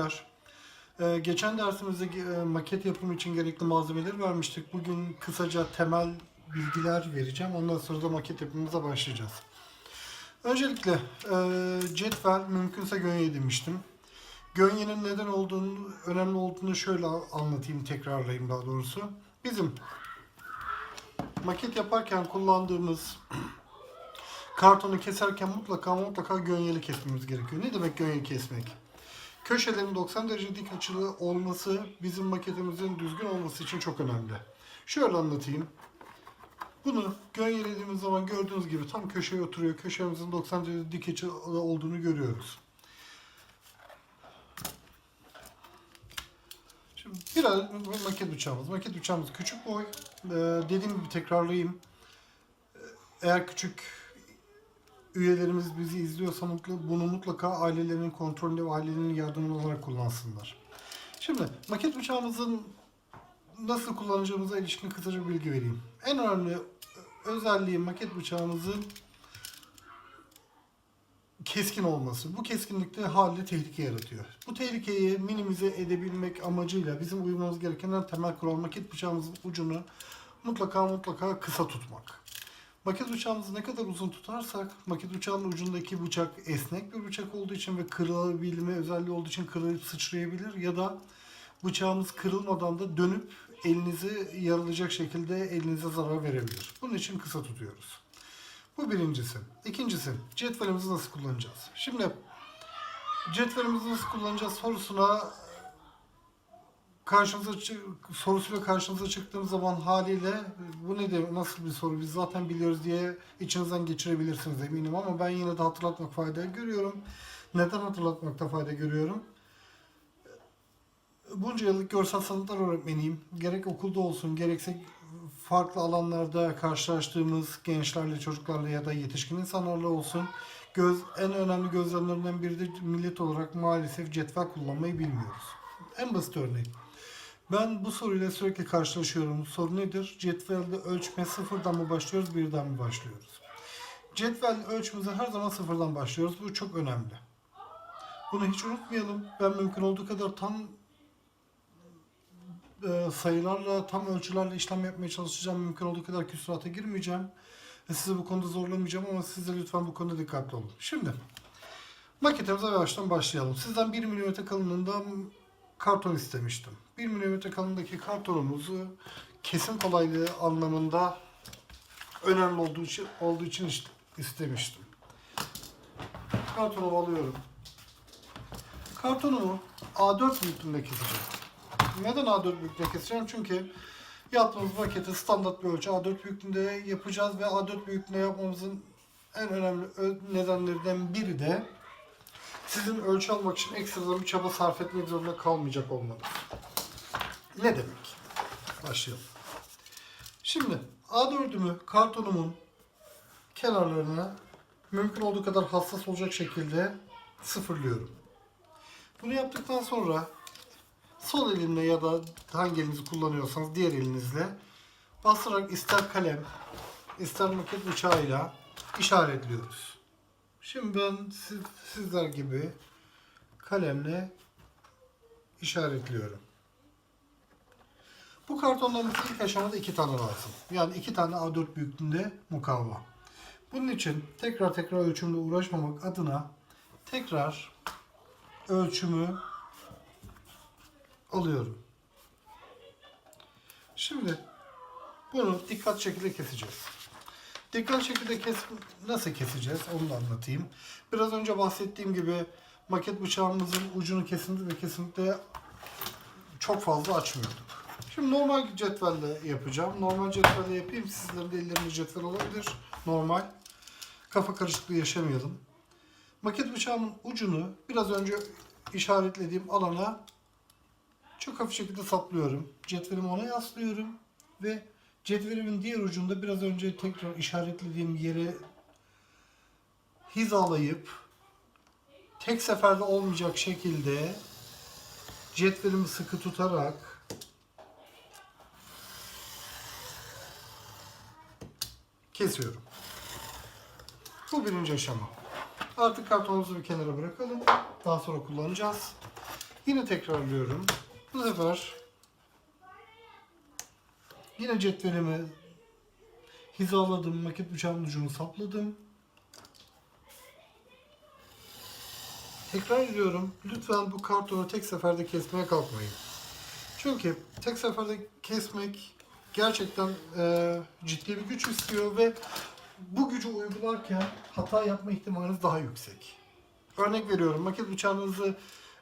günler. Ee, geçen dersimizde e, maket yapımı için gerekli malzemeleri vermiştik. Bugün kısaca temel bilgiler vereceğim. Ondan sonra da maket yapımımıza başlayacağız. Öncelikle e, cetvel mümkünse gönye demiştim. Gönyenin neden olduğunu, önemli olduğunu şöyle anlatayım, tekrarlayayım daha doğrusu. Bizim maket yaparken kullandığımız kartonu keserken mutlaka mutlaka gönyeli kesmemiz gerekiyor. Ne demek gönye kesmek? Köşelerin 90 derece dik açılı olması bizim maketimizin düzgün olması için çok önemli. Şöyle anlatayım. Bunu gönyelediğimiz zaman gördüğünüz gibi tam köşeye oturuyor. Köşemizin 90 derece dik açılı olduğunu görüyoruz. Şimdi biraz maket bıçağımız. Maket bıçağımız küçük boy. Ee, dediğim gibi tekrarlayayım. Eğer küçük üyelerimiz bizi izliyorsa mutlu, bunu mutlaka ailelerinin kontrolünde ve ailelerinin yardımını olarak kullansınlar. Şimdi maket bıçağımızın nasıl kullanacağımıza ilişkin kısaca bilgi vereyim. En önemli özelliği maket bıçağımızın keskin olması. Bu keskinlikte haliyle tehlike yaratıyor. Bu tehlikeyi minimize edebilmek amacıyla bizim uymamız gereken en temel kural maket bıçağımızın ucunu mutlaka mutlaka kısa tutmak. Maket bıçağımızı ne kadar uzun tutarsak maket bıçağının ucundaki bıçak esnek bir bıçak olduğu için ve kırılabilme özelliği olduğu için kırılıp sıçrayabilir ya da bıçağımız kırılmadan da dönüp elinizi yaralayacak şekilde elinize zarar verebilir. Bunun için kısa tutuyoruz. Bu birincisi. İkincisi cetvelimizi nasıl kullanacağız? Şimdi cetvelimizi nasıl kullanacağız sorusuna karşınıza çı- sorusuyla karşınıza çıktığım zaman haliyle bu ne de nasıl bir soru biz zaten biliyoruz diye içinizden geçirebilirsiniz eminim ama ben yine de hatırlatmak fayda görüyorum. Neden hatırlatmakta fayda görüyorum? Bunca yıllık görsel sanatlar öğretmeniyim. Gerek okulda olsun gerekse farklı alanlarda karşılaştığımız gençlerle, çocuklarla ya da yetişkin insanlarla olsun göz en önemli gözlemlerinden biri de millet olarak maalesef cetvel kullanmayı bilmiyoruz. En basit örneği. Ben bu soruyla sürekli karşılaşıyorum. Soru nedir? Cetvelde ölçme sıfırdan mı başlıyoruz, birden mi başlıyoruz? Cetvel ölçümüze her zaman sıfırdan başlıyoruz. Bu çok önemli. Bunu hiç unutmayalım. Ben mümkün olduğu kadar tam e, sayılarla, tam ölçülerle işlem yapmaya çalışacağım. Mümkün olduğu kadar küsurata girmeyeceğim. Ve sizi bu konuda zorlamayacağım ama siz de lütfen bu konuda dikkatli olun. Şimdi maketimize yavaştan başlayalım. Sizden 1 mm kalınlığında karton istemiştim. 1 mm kalınlığındaki kartonumuzu kesim kolaylığı anlamında önemli olduğu için, olduğu için istemiştim. Kartonumu alıyorum. Kartonumu A4 büyüklüğünde keseceğim. Neden A4 büyüklüğünde keseceğim? Çünkü yaptığımız maketi standart bir ölçü A4 büyüklüğünde yapacağız ve A4 büyüklüğünde yapmamızın en önemli nedenlerinden biri de sizin ölçü almak için ekstradan bir çaba sarf etmek zorunda kalmayacak olmanız. Ne demek? Başlayalım. Şimdi A4'ümü kartonumun kenarlarına mümkün olduğu kadar hassas olacak şekilde sıfırlıyorum. Bunu yaptıktan sonra sol elimle ya da hangi elinizi kullanıyorsanız diğer elinizle basarak ister kalem ister maket bıçağıyla işaretliyoruz. Şimdi ben siz, sizler gibi kalemle işaretliyorum. Bu kartonların ilk aşamada iki tane lazım. Yani iki tane A4 büyüklüğünde mukavva. Bunun için tekrar tekrar ölçümle uğraşmamak adına tekrar ölçümü alıyorum. Şimdi bunu dikkat şekilde keseceğiz. Dikkat şekilde kes nasıl keseceğiz onu da anlatayım. Biraz önce bahsettiğim gibi maket bıçağımızın ucunu kesinlikle ve kesinlikle çok fazla açmıyorduk. Şimdi normal cetvelle yapacağım. Normal cetvelle yapayım. Sizlerin de ellerinde cetvel olabilir. Normal. Kafa karışıklığı yaşamayalım. Maket bıçağımın ucunu biraz önce işaretlediğim alana çok hafif şekilde saplıyorum. Cetvelimi ona yaslıyorum ve cetvelimin diğer ucunda biraz önce tekrar işaretlediğim yere hizalayıp tek seferde olmayacak şekilde cetvelimi sıkı tutarak kesiyorum. Bu birinci aşama. Artık kartonumuzu bir kenara bırakalım. Daha sonra kullanacağız. Yine tekrarlıyorum. Bu sefer yine cetvelimi hizaladım. Maket bıçağımın ucunu sapladım. Tekrar ediyorum. Lütfen bu kartonu tek seferde kesmeye kalkmayın. Çünkü tek seferde kesmek gerçekten e, ciddi bir güç istiyor ve bu gücü uygularken hata yapma ihtimaliniz daha yüksek. Örnek veriyorum maket bıçağınızı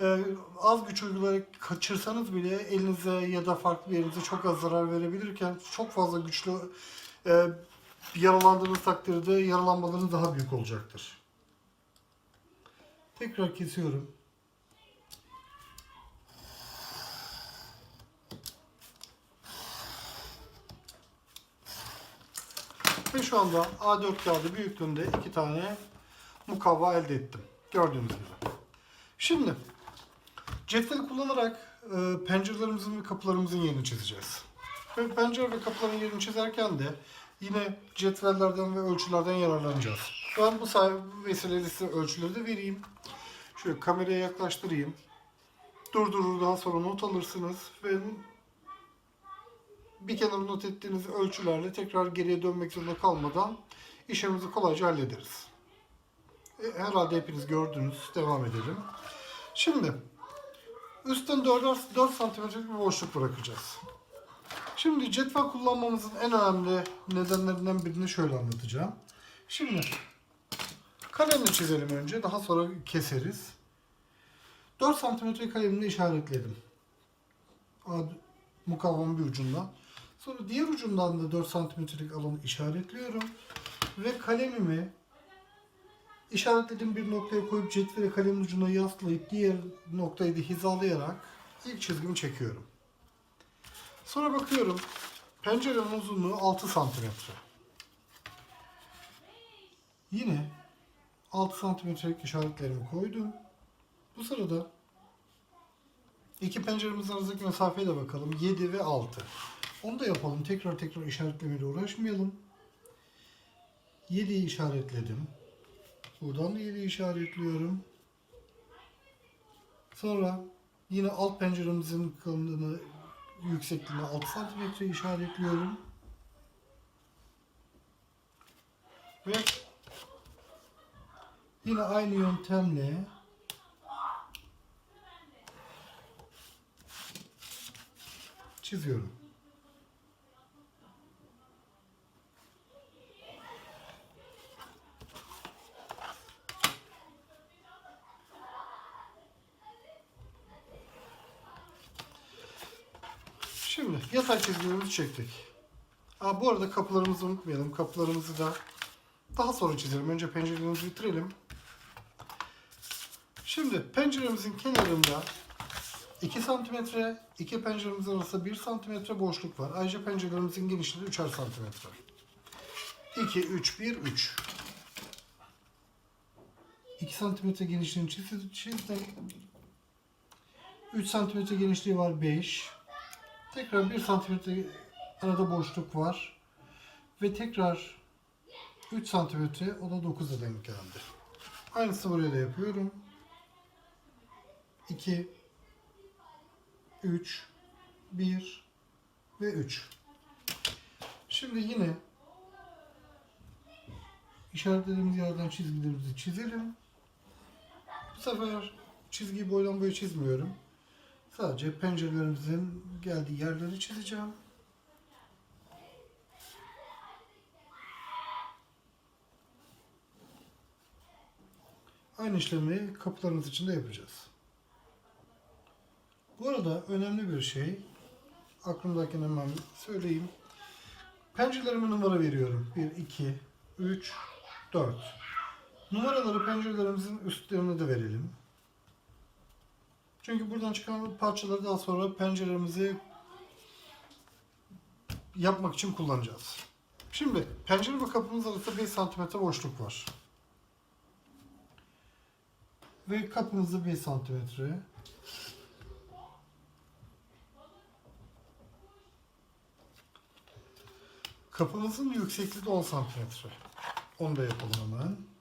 e, az güç uygulayarak kaçırsanız bile elinize ya da farklı bir yerinize çok az zarar verebilirken çok fazla güçlü e, yaralandığınız takdirde yaralanmalarınız daha büyük olacaktır. Tekrar kesiyorum. Şu anda A4 kağıdı büyüklüğünde iki tane mukavva elde ettim. Gördüğünüz gibi. Şimdi cetvel kullanarak e, pencerelerimizin ve kapılarımızın yerini çizeceğiz. Ve pencere ve kapıların yerini çizerken de yine cetvellerden ve ölçülerden yararlanacağız. Ben bu sayede vesileyle size ölçüleri de vereyim. Şöyle kameraya yaklaştırayım. Durdurur daha sonra not alırsınız ve bir kenara not ettiğiniz ölçülerle tekrar geriye dönmek zorunda kalmadan işimizi kolayca hallederiz. E, Herhalde hepiniz gördünüz. Devam edelim. Şimdi üstten 4, 4 santimetrelik bir boşluk bırakacağız. Şimdi cetvel kullanmamızın en önemli nedenlerinden birini şöyle anlatacağım. Şimdi kalemle çizelim önce. Daha sonra keseriz. 4 santimetre kalemle işaretledim. Mukavvanın bir ucundan. Sonra diğer ucundan da 4 santimetrelik alanı işaretliyorum. Ve kalemimi işaretlediğim bir noktaya koyup cetveli kalemin ucuna yaslayıp diğer noktayı da hizalayarak ilk çizgimi çekiyorum. Sonra bakıyorum pencerenin uzunluğu 6 santimetre. Yine 6 santimetrelik işaretlerimi koydum. Bu sırada iki penceremizin arasındaki mesafeye de bakalım. 7 ve 6. Onu da yapalım. Tekrar tekrar işaretlemeyle uğraşmayalım. 7'yi işaretledim. Buradan da 7'yi işaretliyorum. Sonra yine alt penceremizin kalınlığını yüksekliğine 6 santimetre işaretliyorum. Ve yine aynı yöntemle çiziyorum. Şimdi çizgilerimizi çektik. Aa, bu arada kapılarımızı unutmayalım. Kapılarımızı da daha sonra çizelim. Önce pencerelerimizi bitirelim. Şimdi penceremizin kenarında 2 santimetre, iki penceremizin arasında 1 santimetre boşluk var. Ayrıca pencerelerimizin genişliği 3'er santimetre. 2, 3, 1, 3. 2 santimetre genişliğini çizdim. 3 santimetre genişliği var 5. Tekrar 1 santimetre arada boşluk var. Ve tekrar 3 santimetre o da 9'a denk geldi. Aynısı buraya da yapıyorum. 2 3 1 ve 3. Şimdi yine işaretlediğimiz yerden çizgilerimizi çizelim. Bu sefer çizgiyi boydan boya çizmiyorum. Sadece pencerelerimizin geldiği yerleri çizeceğim. Aynı işlemi kapılarımız için de yapacağız. Bu arada önemli bir şey, aklımdakini hemen söyleyeyim. Pencerelerime numara veriyorum. 1, 2, 3, 4. Numaraları pencerelerimizin üstlerine de verelim. Çünkü buradan çıkan parçaları daha sonra penceremizi yapmak için kullanacağız. Şimdi pencere ve kapımız arasında 5 santimetre boşluk var. Ve kapımızda 5 santimetre. Kapımızın yüksekliği de 10 santimetre. Onu da yapalım hemen.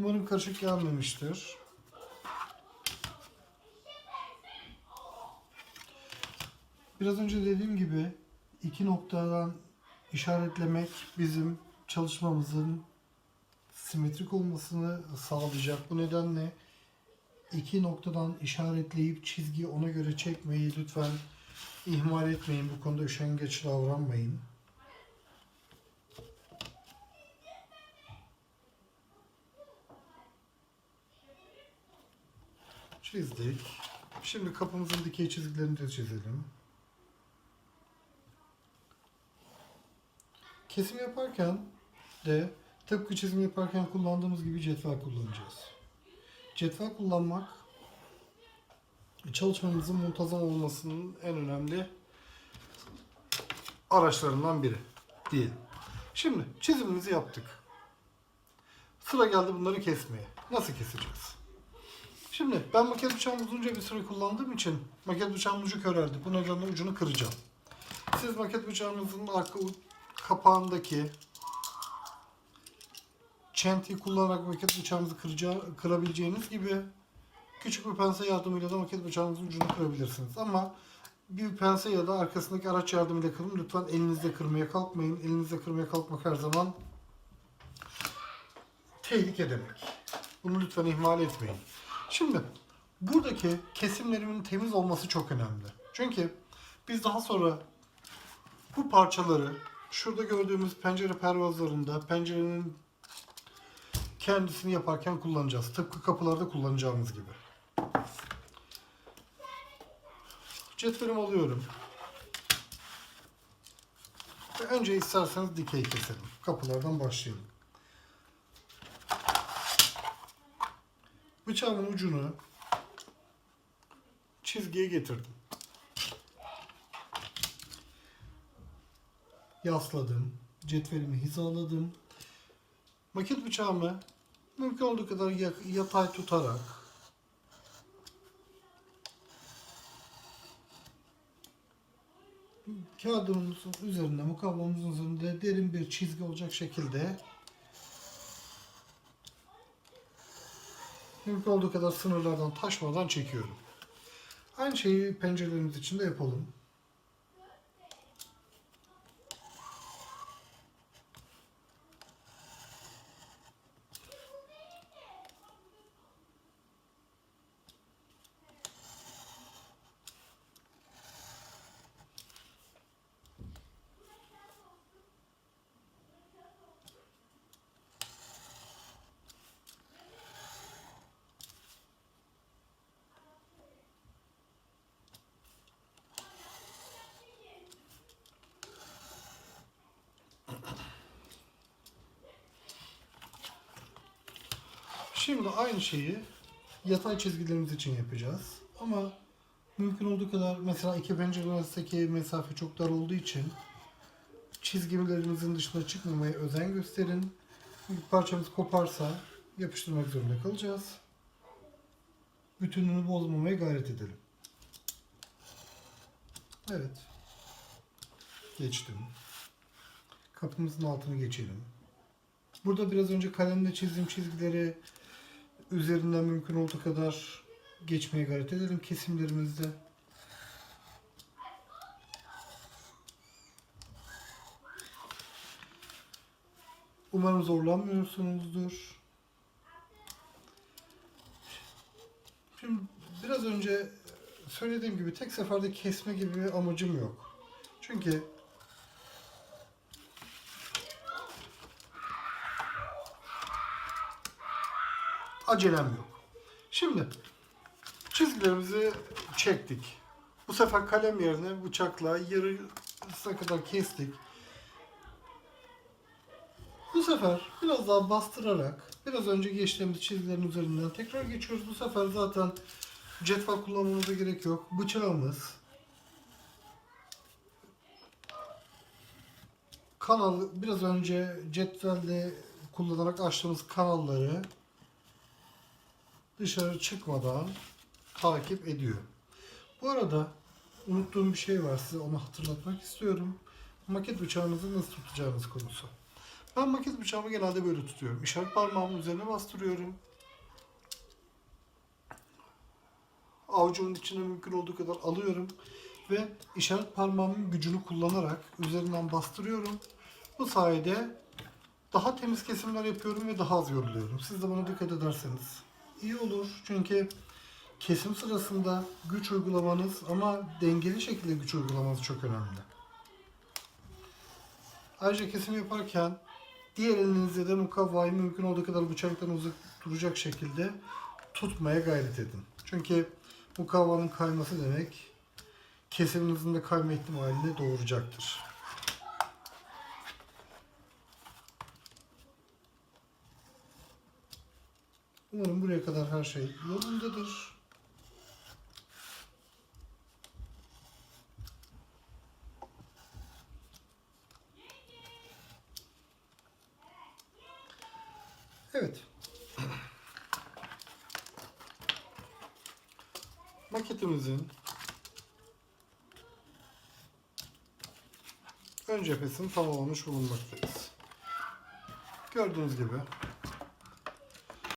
Umarım karışık gelmemiştir. Biraz önce dediğim gibi iki noktadan işaretlemek bizim çalışmamızın simetrik olmasını sağlayacak. Bu nedenle iki noktadan işaretleyip çizgiyi ona göre çekmeyi lütfen ihmal etmeyin. Bu konuda üşengeç davranmayın. Çizdik. Şimdi kapımızın dikey çizgilerini de çizelim. Kesim yaparken de tıpkı çizim yaparken kullandığımız gibi cetvel kullanacağız. Cetvel kullanmak çalışmamızın muntazam olmasının en önemli araçlarından biri diyelim. Şimdi çizimimizi yaptık. Sıra geldi bunları kesmeye. Nasıl keseceğiz? Şimdi ben maket bıçağımı uzunca bir süre kullandığım için maket bıçağımın ucu köreldi. Bu nedenle ucunu kıracağım. Siz maket bıçağınızın arka kapağındaki çentiyi kullanarak maket bıçağınızı kırabileceğiniz gibi küçük bir pense yardımıyla da maket bıçağınızın ucunu kırabilirsiniz. Ama bir pense ya da arkasındaki araç yardımıyla kırın. Lütfen elinizle kırmaya kalkmayın. Elinizle kırmaya kalkmak her zaman tehlike demek. Bunu lütfen ihmal etmeyin. Şimdi buradaki kesimlerimin temiz olması çok önemli. Çünkü biz daha sonra bu parçaları şurada gördüğümüz pencere pervazlarında pencerenin kendisini yaparken kullanacağız. Tıpkı kapılarda kullanacağımız gibi. Cetvelimi alıyorum. Önce isterseniz dikey keselim. Kapılardan başlayalım. Bıçağımın ucunu çizgiye getirdim. Yasladım. Cetvelimi hizaladım. Maket bıçağımı mümkün olduğu kadar ya- yatay tutarak kağıdımızın üzerinde, mukavvamızın üzerinde derin bir çizgi olacak şekilde mümkün olduğu kadar sınırlardan taşmadan çekiyorum. Aynı şeyi pencerelerimiz için de yapalım. Şimdi aynı şeyi yatay çizgilerimiz için yapacağız. Ama mümkün olduğu kadar mesela iki pencere arasındaki mesafe çok dar olduğu için çizgilerimizin dışına çıkmamaya özen gösterin. Bir parçamız koparsa yapıştırmak zorunda kalacağız. Bütünlüğünü bozmamaya gayret edelim. Evet. Geçtim. Kapımızın altını geçelim. Burada biraz önce kalemle çizdiğim çizgileri üzerinden mümkün olduğu kadar geçmeye gayret edelim kesimlerimizde. Umarım zorlanmıyorsunuzdur. Şimdi biraz önce söylediğim gibi tek seferde kesme gibi bir amacım yok. Çünkü acelem yok. Şimdi çizgilerimizi çektik. Bu sefer kalem yerine bıçakla yarısına kadar kestik. Bu sefer biraz daha bastırarak biraz önce geçtiğimiz çizgilerin üzerinden tekrar geçiyoruz. Bu sefer zaten cetvel kullanmamıza gerek yok. Bıçağımız kanal biraz önce cetvelde kullanarak açtığımız kanalları dışarı çıkmadan takip ediyor. Bu arada unuttuğum bir şey var size onu hatırlatmak istiyorum. Maket bıçağınızı nasıl tutacağınız konusu. Ben maket bıçağımı genelde böyle tutuyorum. İşaret parmağımın üzerine bastırıyorum. Avucumun içine mümkün olduğu kadar alıyorum. Ve işaret parmağımın gücünü kullanarak üzerinden bastırıyorum. Bu sayede daha temiz kesimler yapıyorum ve daha az yoruluyorum. Siz de buna dikkat ederseniz iyi olur. Çünkü kesim sırasında güç uygulamanız ama dengeli şekilde güç uygulamanız çok önemli. Ayrıca kesim yaparken diğer elinizde de mukavvayı mümkün olduğu kadar bıçaktan uzak duracak şekilde tutmaya gayret edin. Çünkü mukavvanın kayması demek kesiminizin de kayma ihtimalini doğuracaktır. Umarım buraya kadar her şey yolundadır. Evet. Maketimizin ön cephesini tamamlamış bulunmaktayız. Gördüğünüz gibi